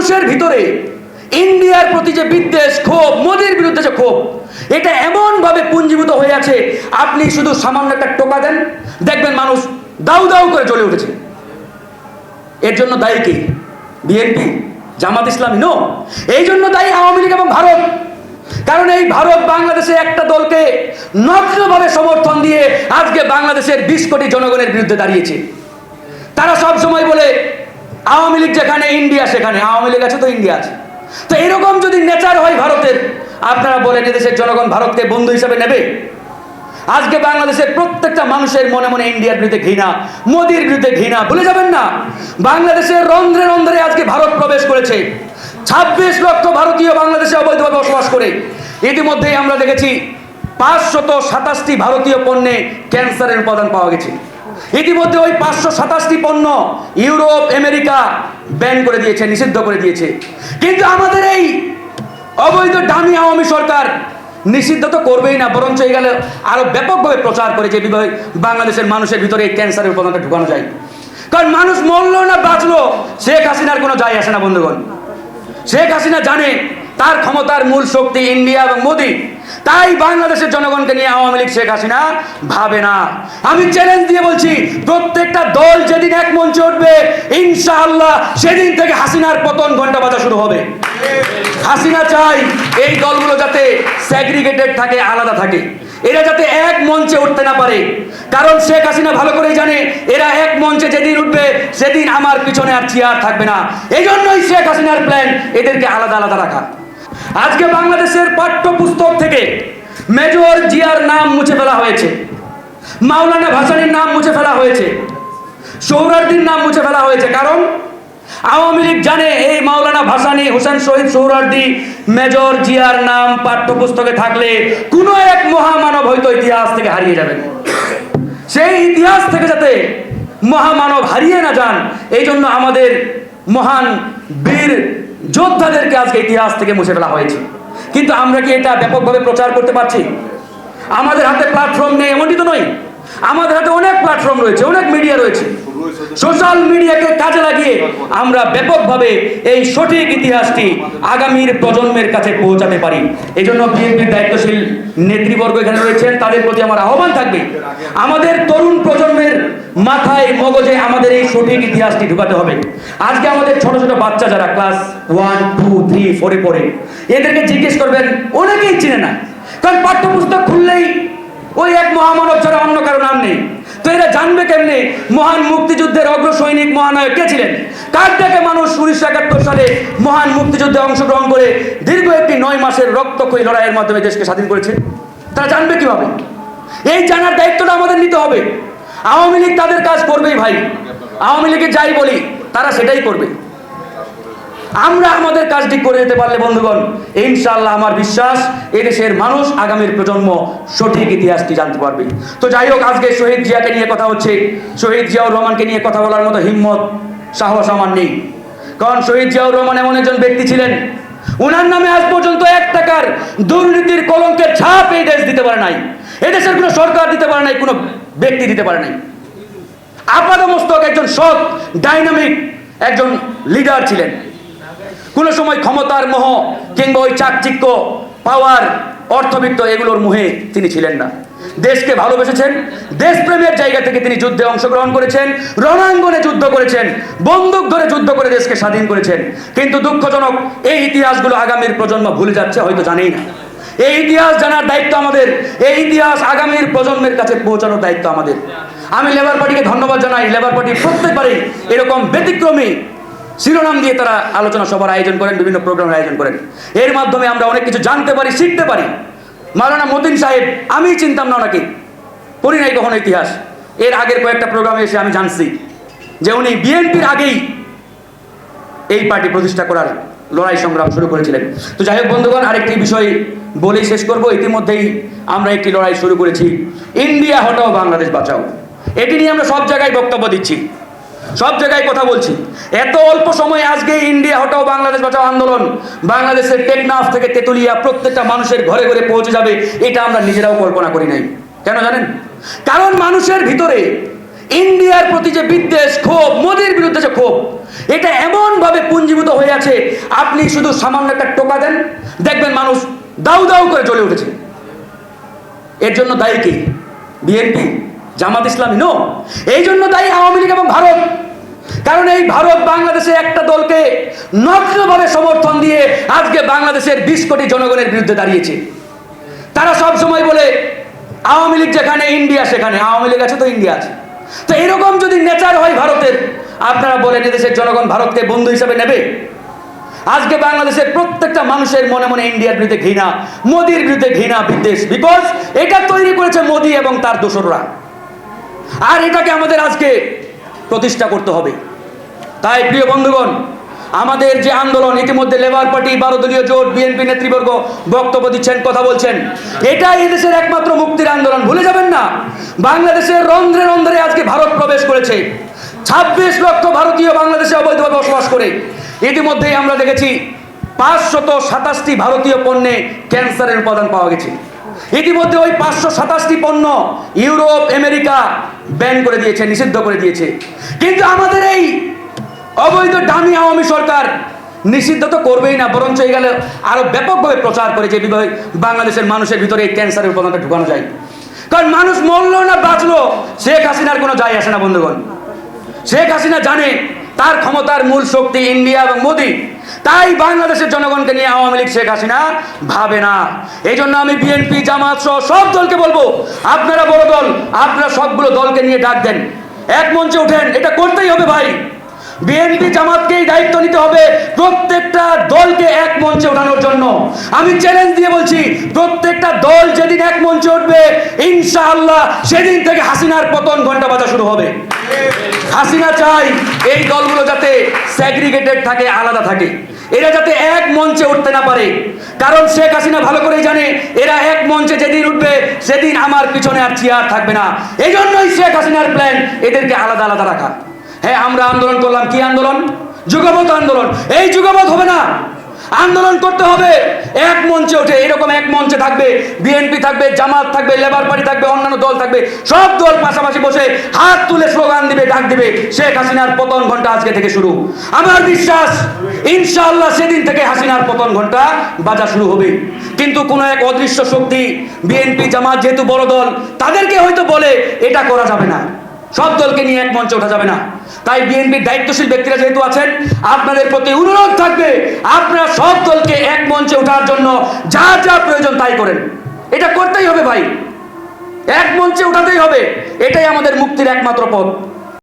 মানুষের ভিতরে ইন্ডিয়ার প্রতি যে বিদ্বেষ, ক্ষোভ, মোদির বিরুদ্ধে যে ক্ষোভ, এটা এমনভাবে পুঞ্জীভূত হয়ে আছে, আপনি শুধু সামান্য একটা টোকা দেন, দেখবেন মানুষ দাউ দাউ করে চলে উঠেছে। এর জন্য দায়ী কি? বিএনপি? জামাত ইসলামী? নো এই জন্য দায়ী আওয়ামী লীগ এবং ভারত। কারণ এই ভারত বাংলাদেশে একটা দলকে নগ্নভাবে সমর্থন দিয়ে আজকে বাংলাদেশের বিশ কোটি জনগণের বিরুদ্ধে দাঁড়িয়েছে। তারা সব সময় বলে আওয়ামী লীগ যেখানে, ইন্ডিয়া সেখানে। আওয়ামী লীগ আছে তো ইন্ডিয়া আছে। তো এরকম যদি নেচার হয় ভারতের, আপনারা বলেন এদেশের জনগণ ভারতকে বন্ধু হিসেবে নেবে? আজকে বাংলাদেশের প্রত্যেকটা মানুষের মনে মনে ইন্ডিয়ার বিরুদ্ধে ঘৃণা, মোদির বিরুদ্ধে ঘৃণা। ভুলে যাবেন না, বাংলাদেশের রন্ধ্রে রন্ধ্রে আজকে ভারত প্রবেশ করেছে। ছাব্বিশ লক্ষ ভারতীয় বাংলাদেশে অবৈধভাবে বসবাস করে। ইতিমধ্যেই আমরা দেখেছি পাঁচশত সাতাশটি ভারতীয় পণ্যে ক্যান্সারের উপাদান পাওয়া গেছে। ইতিমধ্যে ওই পাঁচশো সাতাশটি পণ্য ইউরোপ, আমেরিকা ব্যান করে দিয়েছে, নিষিদ্ধ করে দিয়েছে। কিন্তু আমাদের এই অবৈধ ডামি আওয়ামী সরকার নিষিদ্ধ তো করবেই না, বরঞ্চ এই গেলে আরও ব্যাপকভাবে প্রচার করে যে বাংলাদেশের মানুষের ভিতরে এই ক্যান্সারের উপাদানটা ঢুকানো যায়। কারণ মানুষ মরলো না, বাঁচলো, শেখ হাসিনার কোনো যায় আসে না, বন্ধুগণ। শেখ হাসিনা জানে তার ক্ষমতার মূল শক্তি ইন্ডিয়া এবং মোদি। তাই বাংলাদেশের জনগণকে নিয়ে আওয়ামী লীগ শেখ হাসিনা ভাবে না। আমি চ্যালেঞ্জ দিয়ে বলছি, প্রত্যেকটা দল যেদিন এক মঞ্চে উঠবে, ইনশাআল্লাহ সেদিন থেকে হাসিনার পতন ঘণ্টা বাজা শুরু হবে। হাসিনা চাই এই দলগুলো যাতে স্যাগ্রিগেটেড থাকে, আলাদা থাকে। এরা যাতে এক মঞ্চে উঠতে না পারে। কারণ শেখ হাসিনা ভালো করেই জানে, এরা এক মঞ্চে যেদিন উঠবে, সেদিন আমার পিছনে আর চেয়ার থাকবে না। এই জন্যই শেখ হাসিনার প্ল্যান এদেরকে আলাদা আলাদা রাখা। আজকে বাংলাদেশের পাঠ্যপুস্তক থেকে মেজর জিয়ার নাম মুছে ফেলা হয়েছে। মাওলানা ভাসানির নাম মুছে ফেলা হয়েছে। সৌরার্দির নাম মুছে ফেলা হয়েছে। কারণ আওয়ামী লীগ জানে এই মাওলানা ভাসানি হোসেন শহীদ সৌরার্দি মেজর জিয়ার নাম পাঠ্যপুস্তকে থাকলে কোনো এক মহামানব হয়তো ইতিহাস থেকে হারিয়ে যাবেন। সেই ইতিহাস থেকে যাতে মহামানব হারিয়ে না যান এই জন্য আমাদের মহান বীর যোদ্ধাদেরকে আজকে ইতিহাস থেকে মুছে ফেলা হয়েছে। কিন্তু আমরা কি এটা ব্যাপকভাবে প্রচার করতে পারছি? আমাদের হাতে প্ল্যাটফর্ম নেই, এমনটি তো নয়। আমাদের হাতে অনেক প্ল্যাটফর্ম রয়েছে, অনেক মিডিয়া রয়েছে। সোশ্যাল মিডিয়াকে কাজে লাগিয়ে আমরা ব্যাপকভাবে এই সঠিক ইতিহাসটি আগামীর প্রজন্মের কাছে পৌঁছাতে পারি। এই জন্য বিএনপির দায়িত্বশীল নেতৃবর্গ এখানে রয়েছেন, তাদের প্রতি আমার আহ্বান থাকবে। আমাদের তরুণ প্রজন্মের মাথায়, মগজে আমাদের এই সঠিক ইতিহাসটি ঢুকাতে হবে। আজকে আমাদের ছোট ছোট বাচ্চা যারা ক্লাস ওয়ান টু থ্রি ফোরে পড়ে, এদেরকে জিজ্ঞেস করবেন, অনেকেই চিনে না। কারণ পাঠ্যপুস্তক খুললেই ওই এক মহামানব ছাড়া অন্য কারও নাম নেই। তো এরা জানবে কেমনে মহান মুক্তিযুদ্ধের অগ্র সৈনিক মহানায়ক কে ছিলেন? কার দেখে মানুষ উনিশশো একাত্তর সালে মহান মুক্তিযুদ্ধে অংশগ্রহণ করে দীর্ঘ একটি নয় মাসের রক্তক্ষয়ী লড়াইয়ের মাধ্যমে দেশকে স্বাধীন করেছে? তারা জানবে কীভাবে? এই জানার দায়িত্বটা আমাদের নিতে হবে। আওয়ামী লীগ তাদের কাজ করবেই ভাই। আওয়ামী লীগে যাই বলি, তারা সেটাই করবে। আমরা আমাদের কাজটি করে যেতে পারলে, বন্ধুগণ, ইনশাআল্লাহ আমার বিশ্বাস এদেশের মানুষ আগামীর প্রজন্ম সঠিক ইতিহাসটি জানতে পারবে। তো যাই হোক, আজকে শহীদ জিয়াকে নিয়ে কথা হচ্ছে। শহীদ জিয়াউর রহমানকে নিয়ে কথা বলার মতো হিম্মত, সাহস আমার নেই। কারণ শহীদ জিয়াউর রহমান এমন একজন ব্যক্তি ছিলেন ওনার নামে আজ পর্যন্ত এক টাকার দুর্নীতির কলঙ্কের ছাপ এই দেশ দিতে পারে নাই। এদেশের কোনো সরকার দিতে পারে নাই, কোনো ব্যক্তি দিতে পারে নাই। আপাদমস্তক একজন সৎ, ডাইনামিক একজন লিডার ছিলেন। কোনো সময় ক্ষমতার মোহ কিংবা ওই চাকচিক্য পাওয়ার অর্থবিত্ত এগুলোর মোহে তিনি ছিলেন না। দেশকে ভালোবেসেছেন, দেশপ্রেমের জায়গা থেকে তিনি যুদ্ধে অংশগ্রহণ করেছেন, রণাঙ্গনে যুদ্ধ করেছেন, বন্দুক ধরে যুদ্ধ করে দেশকে স্বাধীন করেছেন। কিন্তু দুঃখজনক, এই ইতিহাসগুলো আগামীর প্রজন্ম ভুলে যাচ্ছে, হয়তো জানেই না। এই ইতিহাস জানার দায়িত্ব আমাদের, এই ইতিহাস আগামীর প্রজন্মের কাছে পৌঁছানোর দায়িত্ব আমাদের। আমি লেবার পার্টিকে ধন্যবাদ জানাই। লেবার পার্টি প্রত্যেকবারই এরকম ব্যতিক্রমী শিরোনাম দিয়ে তারা আলোচনা সভার আয়োজন করেন, বিভিন্ন প্রোগ্রামের আয়োজন করেন। এর মাধ্যমে আমরা অনেক কিছু জানতে পারি, শিখতে পারি। মাওলানা মতিন সাহেব আমি চিনতাম না ওনাকে। পড়ি নাই কখনো ইতিহাস। এর আগের কয়েকটা প্রোগ্রামে এসে আমি জানছি যে উনি বিএনপির আগেই এই পার্টি প্রতিষ্ঠা করার লড়াই সংগ্রাম শুরু করেছিলেন। তো যাই হোক বন্ধুগণ, আরেকটি বিষয় বলেই শেষ করব। ইতিমধ্যেই আমরা একটি লড়াই শুরু করেছি। ইন্ডিয়া হটাও বাংলাদেশ বাঁচাও। এটি নিয়ে আমরা সব জায়গায় বক্তব্য দিচ্ছি। সব জায়গায় কথা বলছি। এত অল্প সময়ে আজকে ইন্ডিয়া হটাও বাংলাদেশ বাঁচাও আন্দোলন। বাংলাদেশের টেকনাফ থেকে তেতুলিয়া প্রত্যেকটা মানুষের ঘরে ঘরে পৌঁছে যাবে, এটা আমরা নিজেরাও কল্পনা করি নাই। কেন জানেন? কারণ মানুষের ভিতরে ইন্ডিয়ার প্রতি যে বিদ্বেষ, ক্ষোভ, মোদির বিরুদ্ধে যে ক্ষোভ, এটা এমনভাবে পুঞ্জীভূত হয়ে আছে, আপনি শুধু সামান্য একটা টোকা দেন, দেখবেন মানুষ দাউ দাউ করে জ্বলে উঠেছে। এর জন্য দায়ী কি? বিএনপি? জামাত ইসলামী, নো। এই জন্য তাই আওয়ামী লীগ এবং ভারত। কারণ এই ভারত বাংলাদেশে একটা দলকে নগ্নভাবে সমর্থন দিয়ে আজকে বাংলাদেশের বিশ কোটি জনগণের বিরুদ্ধে দাঁড়িয়েছে। তারা সব সময় বলে, আওয়ামী লীগ যেখানে, ইন্ডিয়া সেখানে। আওয়ামী লীগ আছে তো ইন্ডিয়া আছে। তো এরকম যদি নেচার হয় ভারতের, আপনারা বলেন এদেশের জনগণ ভারতকে বন্ধু হিসাবে নেবে? আজকে বাংলাদেশের প্রত্যেকটা মানুষের মনে মনে ইন্ডিয়ার বিরুদ্ধে ঘৃণা, মোদির বিরুদ্ধে ঘৃণা, বিদ্বেষ বিকজ এটা তৈরি করেছে মোদি এবং তার দোসররা। আর এটাকে আমাদের আজকে প্রতিষ্ঠা করতে হবে। তাই প্রিয় বন্ধুগণ, আমাদের যে আন্দোলন, ইতিমধ্যে লেবার পার্টি বারো দলীয় জোট বিএনপি নেতৃবর্গ বক্তব্য দিচ্ছেন, কথা বলছেন, এটাই এদেশের একমাত্র মুক্তির আন্দোলন। ভুলে যাবেন না, বাংলাদেশের রন্ধ্রে রন্ধ্রে আজকে ভারত প্রবেশ করেছে। ছাব্বিশ লক্ষ ভারতীয় বাংলাদেশে অবৈধভাবে বসবাস করে। ইতিমধ্যেই আমরা দেখেছি পাঁচশত সাতাশটি ভারতীয় পণ্যে ক্যান্সারের উপাদান পাওয়া গেছে। ইতিমধ্যে ওই পাঁচশো সাতাশটি পণ্য ইউরোপ, আমেরিকা ব্যান করে দিয়েছে, নিষিদ্ধ করে দিয়েছে। কিন্তু আমাদের এই অবৈধ ডামি আওয়ামী সরকার নিষিদ্ধ তো করবেই না, বরঞ্চ এই গেলে আরও ব্যাপকভাবে প্রচার করে যে বাংলাদেশের মানুষের ভিতরে এই ক্যান্সারের উপাদানটা ঢুকানো যায়। কারণ মানুষ মরলো না, বাঁচলো, শেখ হাসিনার কোনো যায় আসে না, বন্ধুগণ। শেখ হাসিনা জানে তার ক্ষমতার মূল শক্তি ইন্ডিয়া এবং মোদি। তাই বাংলাদেশের জনগণকে নিয়ে আওয়ামী লীগ শেখ হাসিনা ভাবে না। এই জন্য আমি বিএনপি, জামাত সহ সব দলকে বলব, আপনারা বড় দল, আপনারা সবগুলো দলকে নিয়ে ডাক দেন। এক মঞ্চে ওঠেন, এটা করতেই হবে ভাই। বিএনপি, জামাতকেই দায়িত্ব নিতে হবে প্রত্যেকটা দলকে এক মঞ্চে ওঠানোর জন্য। আমি চ্যালেঞ্জ দিয়ে বলছি, প্রত্যেকটা দল যেদিন এক মঞ্চে উঠবে, ইনশাআল্লাহ সেদিন থেকে হাসিনার পতন ঘণ্টা বাজা শুরু হবে। হাসিনা চাই এই দলগুলো যাতে স্যাগ্রিগেটেড থাকে, আলাদা থাকে। এরা যাতে এক মঞ্চে উঠতে না পারে। কারণ শেখ হাসিনা ভালো করেই জানে, এরা এক মঞ্চে যেদিন উঠবে, সেদিন আমার পিছনে আর চেয়ার থাকবে না। এই জন্যই শেখ হাসিনার প্ল্যান এদেরকে আলাদা আলাদা রাখা। হ্যাঁ আমরা আন্দোলন করলাম কি আন্দোলন? যুগপথ আন্দোলন। এই যুগপথ হবে না। আন্দোলন করতে হবে। এক মঞ্চে ওঠে, এরকম এক মঞ্চে থাকবে, বিএনপি থাকবে, জামাত থাকবে, লেবার পার্টি থাকবে, অন্যান্য দল থাকবে, সব দল পাশাপাশি বসে হাত তুলে স্লোগান দিবে, ডাক দিবে, শেখ হাসিনার পতন ঘণ্টা আজকে থেকে শুরু। আমার বিশ্বাস, ইনশাআল্লাহ সেদিন থেকে হাসিনার পতন ঘণ্টা বাজা শুরু হবে। কিন্তু কোনো এক অদৃশ্য শক্তি, বিএনপি, জামাত যেহেতু বড় দল, তাদেরকে হয়তো বলে, এটা করা যাবে না। সব দলকে নিয়ে এক মঞ্চে ওঠা যাবে না। তাই বিএনপির দায়িত্বশীল ব্যক্তিরা যেহেতু আছেন, আপনাদের প্রতি অনুরোধ থাকবে, আপনারা সব দলকে এক মঞ্চে ওঠার জন্য যা যা প্রয়োজন তাই করেন। এটা করতেই হবে ভাই। এক মঞ্চে ওঠাতেই হবে। এটাই আমাদের মুক্তির একমাত্র পথ।